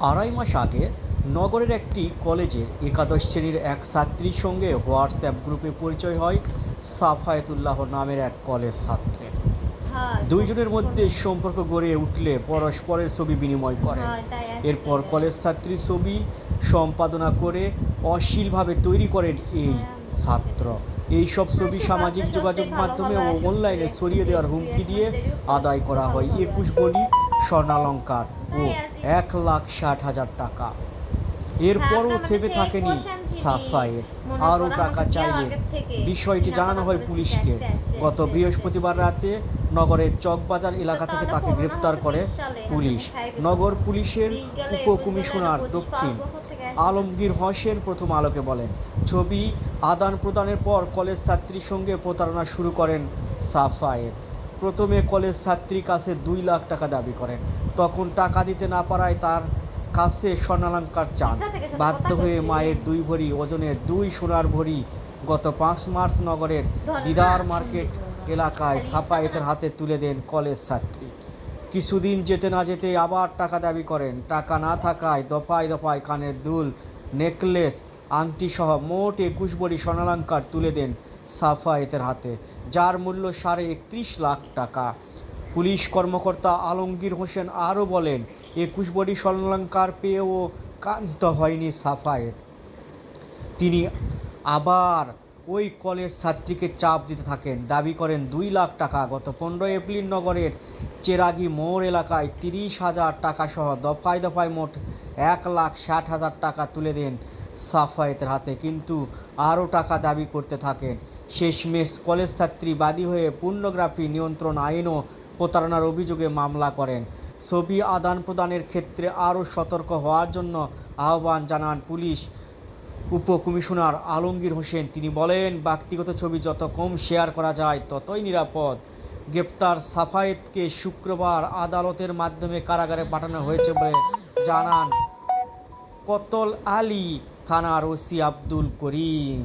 আড়াই মাস আগে নগরের একটি কলেজের একাদশ শ্রেণির এক ছাত্রীর সঙ্গে হোয়াটসঅ্যাপ গ্রুপে পরিচয় হয় সাফায়েতুল্লাহ নামের এক কলেজ ছাত্রের। হ্যাঁ, দুইজনের মধ্যে সম্পর্ক গড়ে উঠলে পরস্পরের ছবি বিনিময় করে। হ্যাঁ। এরপর কলেজ ছাত্রীর ছবি সম্পাদনা করে অশ্লীলভাবে তৈরি করেন এই ছাত্র। এই সব ছবি সামাজিক যোগাযোগ মাধ্যমে ও অনলাইনে ছড়িয়ে দেওয়ার হুমকি দিয়ে আদায় করা হয়। একুশ বলি স্বর্ণালঙ্কার ও এক লাখ ষাট হাজার টাকা। এরপরও থেমে থাকেনি সাফায়ের। আরও টাকা চাইলে বিষয়টি জানানো হয় পুলিশকে। গত বৃহস্পতিবার রাতে নগরের চকবাজার এলাকা থেকে তাকে গ্রেপ্তার করে পুলিশ। নগর পুলিশের উপকমিশনার দক্ষিণ আলমগীর হোসেন প্রথম আলোকে বলেন ছবি আদান প্রদানের পর কলেজ ছাত্রীর সঙ্গে প্রতারণা শুরু করেন সাফায়েত। প্রথমে কলেজ ছাত্রী কাছে দুই লাখ টাকা দাবি করেন। তখন টাকা দিতে না পারায় তার কাছে স্বর্ণালঙ্কার চান। বাধ্য হয়ে মায়ের দুই ভরি ওজনের দুই সোনার ভরি গত পাঁচ মার্চ নগরের দিদার মার্কেট এলাকায় সাফায়েতের হাতে তুলে দেন কলেজ ছাত্রী। কিছুদিন যেতে না যেতে আবার টাকা দাবি করেন। টাকা না থাকায় দফায় দফায় কানের দুল নেকলেস আংটি সহ মোট একুশ বড়ি স্বর্ণালঙ্কার তুলে দেন সাফায়েতের হাতে, যার মূল্য সাড়ে একত্রিশ লাখ টাকা। পুলিশ কর্মকর্তা আলমগীর হোসেন আরও বলেন, একুশ বড়ি স্বর্ণালঙ্কার পেয়েও কান্ত হয়নি সাফায়েত। তিনি আবার ওই কলেজ ছাত্রীকে চাপ দিতে থাকেন। দাবি করেন, দুই লাখ টাকা গত পনেরোই এপ্রিল নগরের চেরাগি মোড় এলাকায় তিরিশ হাজার টাকা সহ দফায় দফায় মোট এক লাখ ষাট হাজার টাকা তুলে দেন সাফায়েতের হাতে, কিন্তু আরও টাকা দাবি করতে থাকেন। শেষমেশ কলেজ ছাত্রী বাদী হয়ে পূর্ণগ্রাফি নিয়ন্ত্রণ আইনও প্রতারণার অভিযোগে মামলা করেন। ছবি আদান প্রদানের ক্ষেত্রে আরও সতর্ক হওয়ার জন্য আহ্বান জানান পুলিশ। উপকমিশনার আলমগীর হোসেন, তিনি বলেন, ব্যক্তিগত ছবি যত কম শেয়ার করা যায়, ততই নিরাপদ। গ্রেপ্তার সাফায়েতকে শুক্রবার আদালতের মাধ্যমে কারাগারে পাঠানো হয়েছে বলে জানান কতল আলী। থানার ওসি আব্দুল করিম।